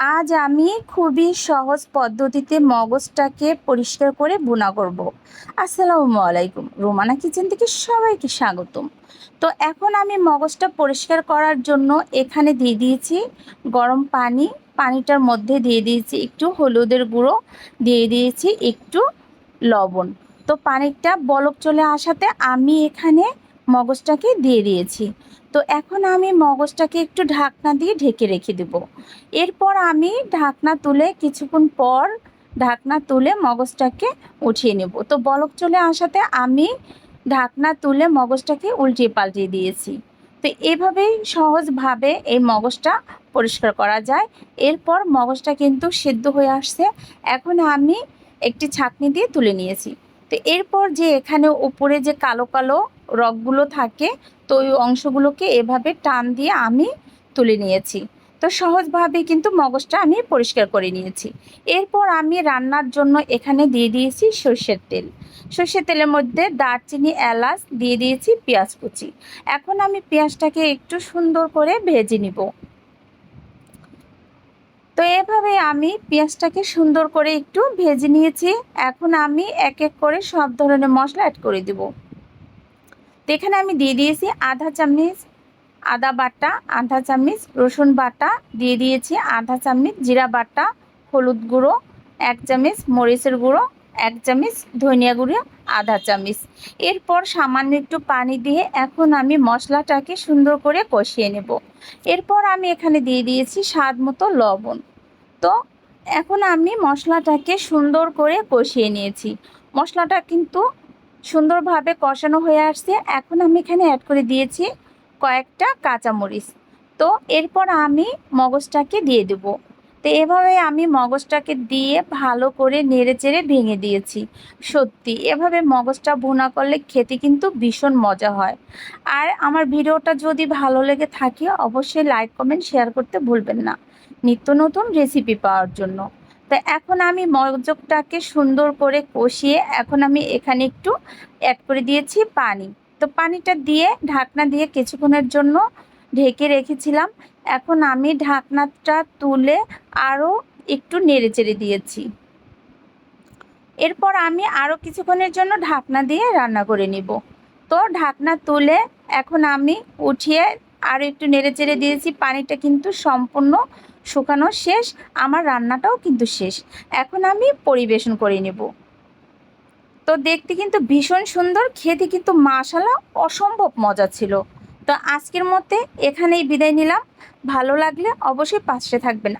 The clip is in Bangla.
আজ আমি খুবই সহজ পদ্ধতিতে মগজটাকে পরিষ্কার করে বোনা করব। আসসালামু আলাইকুম। রোমানা কিচেন থেকে সবাইকে স্বাগতম। তো এখন আমি মগজটা পরিষ্কার করার জন্য এখানে দিয়ে দিয়েছি গরম পানি। পানিটার মধ্যে দিয়ে দিয়েছি একটু হলুদের গুঁড়ো। দিয়ে দিয়েছি একটু লবণ। তো পানিটা বলক চলে আসাতে আমি এখানে মগজটাকে দিয়ে দিয়েছি। তো এখন আমি মগজটাকে একটু ঢাকনা দিয়ে ঢেকে রেখে দেব। এরপর আমি ঢাকনা তুলে কিছুক্ষণ পর ঢাকনা তুলে মগজটাকে উঠিয়ে নেব। তো বলক চলে আসাতে আমি ঢাকনা তুলে মগজটাকে উল্টিয়ে পাল্টিয়ে দিয়েছি। তো এভাবেই সহজভাবে এই মগজটা পরিষ্কার করা যায়। এরপর মগজটা কিন্তু সেদ্ধ হয়ে আসছে। এখন আমি একটি ছাঁকনি দিয়ে তুলে নিয়েছি। তো এরপর যে এখানে উপরে যে কালো কালো রগগুলো থাকে, তো ওই অংশগুলোকে এভাবে টান দিয়ে আমি তুলে নিয়েছি। তো সহজভাবে কিন্তু মগজটা আমি পরিষ্কার করে নিয়েছি। এরপর আমি রান্নার জন্য এখানে দিয়ে দিয়েছি সর্ষের তেল। সর্ষের তেলের মধ্যে দারচিনি, এলাচ, দিয়ে দিয়েছি পেঁয়াজ কুচি। এখন আমি পেঁয়াজটাকে একটু সুন্দর করে ভেজে নিব। তো এভাবে আমি পেঁয়াজটাকে সুন্দর করে একটু ভেজে নিয়েছি। এখন আমি এক এক করে সব ধরনের মশলা অ্যাড করে দেব। তো এখানে আমি দিয়ে দিয়েছি আধা চামচ আদা বাটা, আধা চামচ রসুন বাটা, দিয়ে দিয়েছি আধা চামচ জিরা বাটা, হলুদ গুঁড়ো, এক চামচ মরিচের গুঁড়ো, এক চামচ ধনিয়া গুঁড়ো, আধা চামচ। এরপর সামান্য একটু পানি দিয়ে এখন আমি মশলাটাকে সুন্দর করে কষিয়ে নেব। এরপর আমি এখানে দিয়ে দিয়েছি স্বাদ মতো লবণ। তো এখন আমি মশলাটাকে সুন্দর করে কষিয়ে নিয়েছি। মশলাটা কিন্তু সুন্দরভাবে কষানো হয়ে আসছে। এখন আমি এখানে অ্যাড করে দিয়েছি কয়েকটা কাঁচামরিচ। তো এরপর আমি মগজটাকে দিয়ে দেব। তো এভাবে আমি মগজটাকে দিয়ে ভালো করে নেড়ে চেড়ে ভেঙে দিয়েছি। সত্যি, এভাবে মগজটা ভুনা করলে খেতে কিন্তু ভীষণ মজা হয়। আর আমার ভিডিওটা যদি ভালো লেগে থাকে, অবশ্যই লাইক কমেন্ট শেয়ার করতে ভুলবেন না। নিত্য নতুন রেসিপি পাওয়ার জন্য। তো এখন আমি মগজটাকে সুন্দর করে কষিয়ে এখন আমি এখানে একটু অ্যাড করে দিয়েছি পানি। তো পানিটা দিয়ে ঢাকনা দিয়ে কিছুক্ষণের জন্য ঢেকে রেখেছিলাম। এখন আমি ঢাকনাটা তুলে আরও একটু নেড়ে চেড়ে দিয়েছি। এরপর আমি আরও কিছুক্ষণের জন্য ঢাকনা দিয়ে রান্না করে নিব। তো ঢাকনা তুলে এখন আমি উঠিয়ে আর একটু নেড়ে চেড়ে দিয়েছি। পানিটা কিন্তু সম্পূর্ণ শুকানো শেষ, আমার রান্নাটাও কিন্তু শেষ। এখন আমি পরিবেশন করে নেব। তো দেখতে কিন্তু ভীষণ সুন্দর, খেতে কিন্তু মাশালা অসম্ভব মজা ছিল। তো আজকের মধ্যে এখানেই বিদায় নিলাম। ভালো লাগলে অবশ্যই পাশে থাকবেন।